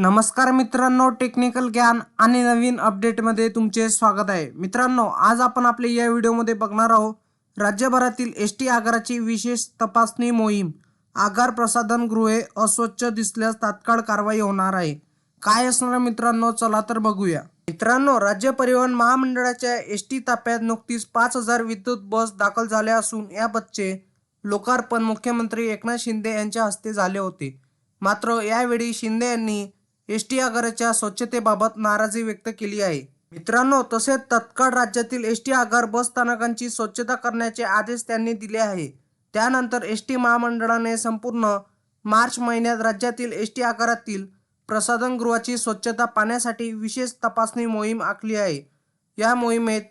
नमस्कार मित्रांनो टेक्निकल ज्ञान आणि नवीन अपडेटमध्ये तुमचे स्वागत आहे. मित्रांनो आज आपण आपले या व्हिडिओमध्ये बघणार आहोत राज्यभरातील एस टी आगाराची विशेष तपासणी मोहीम. आगार प्रसाधन गृहे अस्वच्छ दिसल्यास तात्काळ कारवाई होणार आहे. काय असणार मित्रांनो चला तर बघूया. मित्रांनो राज्य परिवहन महामंडळाच्या एस टी ताफ्यात नुकतीच पाच हजार विद्युत बस दाखल झाल्या असून या बसचे लोकार्पण मुख्यमंत्री एकनाथ शिंदे यांच्या हस्ते झाले होते. मात्र यावेळी शिंदे यांनी एस टी आगाराच्या स्वच्छतेबाबत नाराजी व्यक्त केली आहे. मित्रांनो तसेच तत्काळ राज्यातील एस टी आगार बस स्थानकांची स्वच्छता करण्याचे आदेश त्यांनी दिले आहे. त्यानंतर एस टी महामंडळाने संपूर्ण मार्च महिन्यात राज्यातील एस टी आगारातील प्रसाधनगृहाची स्वच्छता पाहण्यासाठी विशेष तपासणी मोहीम आखली आहे. या मोहिमेत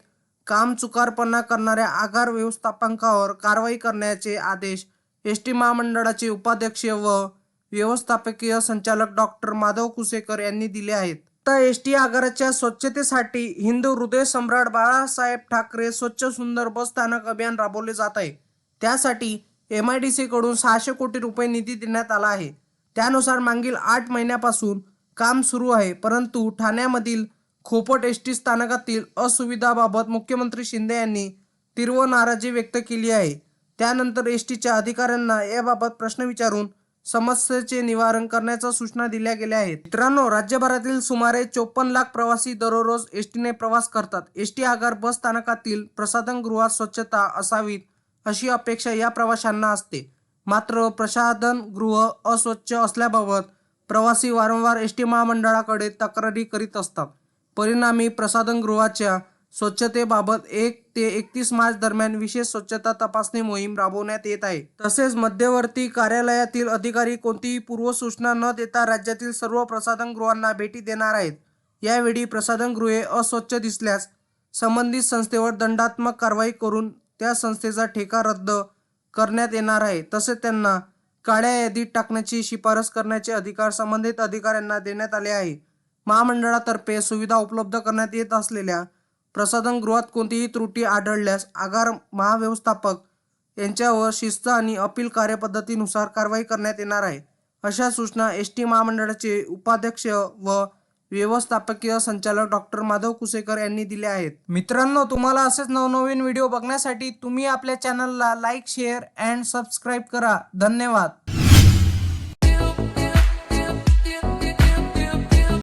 काम चुकारपणा करणाऱ्या आगार व्यवस्थापकांवर कारवाई करण्याचे आदेश एस टी महामंडळाचे उपाध्यक्ष व व्यवस्थापकीय संचालक डॉक्टर माधव कुसेकर यांनी दिले आहेत. तर एस टी आगाराच्या स्वच्छतेसाठी हिंदू हृदय सम्राट बाळासाहेब ठाकरे स्वच्छ सुंदर बस स्थानक अभियान राबवले जात आहे. त्यासाठी एम आय डी सी कडून सहाशे कोटी रुपये निधी देण्यात आला आहे. त्यानुसार मागील आठ महिन्यापासून काम सुरू आहे परंतु ठाण्यामधील खोपट एस टी स्थानकातील असुविधाबाबत मुख्यमंत्री शिंदे यांनी तीव्र नाराजी व्यक्त केली आहे. त्यानंतर एस टीच्या अधिकाऱ्यांना याबाबत प्रश्न विचारून समस्येचे निवारण करण्याच्या सूचना दिल्या गेल्या आहेत. मित्रांनो राज्यभरातील सुमारे चोपन्न लाख प्रवासी दररोज एस टीने प्रवास करतात. एसटी आगार बस स्थानकातील प्रसाधनगृहात स्वच्छता असावीत अशी अपेक्षा या प्रवाशांना असते. मात्र प्रसाधन गृह अस्वच्छ असल्याबाबत प्रवासी वारंवार एस टी महामंडळाकडे तक्रारी करीत असतात. परिणामी प्रसाधनगृहाच्या स्वच्छतेबाबत एक ते एकतीस मार्च दरम्यान विशेष स्वच्छता तपासणी मोहीम राबवण्यात येत आहे. तसेच मध्यवर्ती कार्यालयातील अधिकारी कोणतीही पूर्वसूचना न देता राज्यातील सर्व प्रसाधनगृहांना भेटी देणार आहेत. यावेळी प्रसाधनगृहे अस्वच्छ दिसल्यास संबंधित संस्थेवर दंडात्मक कारवाई करून त्या संस्थेचा ठेका रद्द करण्यात येणार आहे. तसेच त्यांना काळ्या यादीत टाकण्याची शिफारस करण्याचे अधिकार संबंधित अधिकाऱ्यांना देण्यात आले आहे. महामंडळातर्फे सुविधा उपलब्ध करण्यात येत असलेल्या प्रसाधनगृहात कोणतीही त्रुटी आढळल्यास आगार महाव्यवस्थापक यांच्यावर शिस्त आणि अपील कार्यपद्धतीनुसार कारवाई करण्यात येणार आहे. अशा सूचना एस टी महामंडळाचे उपाध्यक्ष व व्यवस्थापकीय संचालक डॉक्टर माधव कुसेकर यांनी दिले आहेत. मित्रांनो तुम्हाला असेच नवनवीन व्हिडिओ बघण्यासाठी तुम्ही आपल्या चॅनलला लाईक शेअर अँड सबस्क्राईब करा. धन्यवाद.